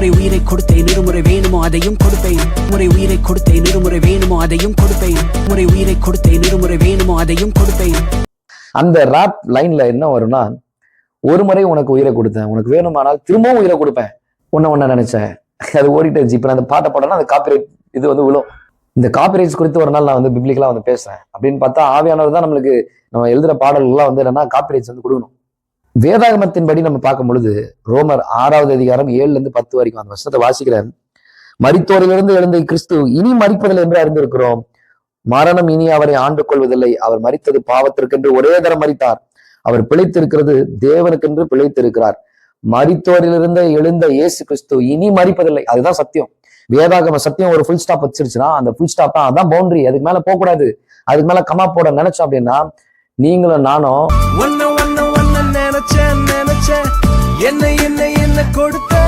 முறை உயிரை கொடுத்தேன். இருமுறை வேணுமோ அதையும் கொடுப்பேன். முறை உயிரை கொடுத்தேன். இருமுறை வேணுமோ அதையும் கொடுப்பேன். முறை உயிரை கொடுத்தேன். இருமுறை வேணுமோ அதையும் கொடுப்பேன். அந்த ராப் லைன்ல என்ன வரும்னா ஒரு முறை உனக்கு உயிரை கொடுத்தேன். உனக்கு வேணுமானால் திரும்பவும் உயிரை கொடுப்பேன். உன்ன ஒன்ன நினைச்சேன். அது ஓடிட்டு இருந்துச்சு இப்ப நான் அந்த பாட்டை போட்டேன்னா அந்த காப்பிரைட் இது வந்து விழும். இந்த காப்பிரைட்ஸ் குறித்து ஒரு நாள் நான் வந்து பிப்ளிக்கலா வந்து பேசுறேன். அப்படின்னு பார்த்தா ஆவியானவர் தான் நம்மளுக்கு நம்ம எழுதுற பாடல்கள்லாம் வந்து என்னன்னா காப்பிரைட்ஸ் வந்து கொடுக்கணும். வேதாகமத்தின்படி நம்ம பார்க்கும் பொழுது ரோமர் ஆறாவது அதிகாரம் ஏழுல இருந்து பத்து வரைக்கும் அந்த வருஷத்தை வாசிக்கிறேன். மரித்தோரிலிருந்து எழுந்த கிறிஸ்து இனி மறிப்பதில் என்று அறிந்திருக்கிறோம். மரணம் இனி அவரை ஆண்டு கொள்வதில்லை. அவர் மறித்தது பாவத்திற்கென்று ஒரே தரம் மறித்தார் அவர் பிழைத்திருக்கிறது தேவனுக்கென்று பிழைத்திருக்கிறார். மரித்தோரிலிருந்து எழுந்த இயேசு கிறிஸ்து இனி மறிப்பதில்லை அதுதான் சத்தியம். வேதாகம சத்தியம் ஒரு ஃபுல் ஸ்டாப் வச்சிருச்சுன்னா அந்த ஃபுல் ஸ்டாப் தான். அதான் பவுண்டரி அதுக்கு மேல போக கூடாது அதுக்கு மேல கமா போட நினைச்சோம் அப்படின்னா நீங்களும் நானும் என்ன என்ன என்ன கொடுத்த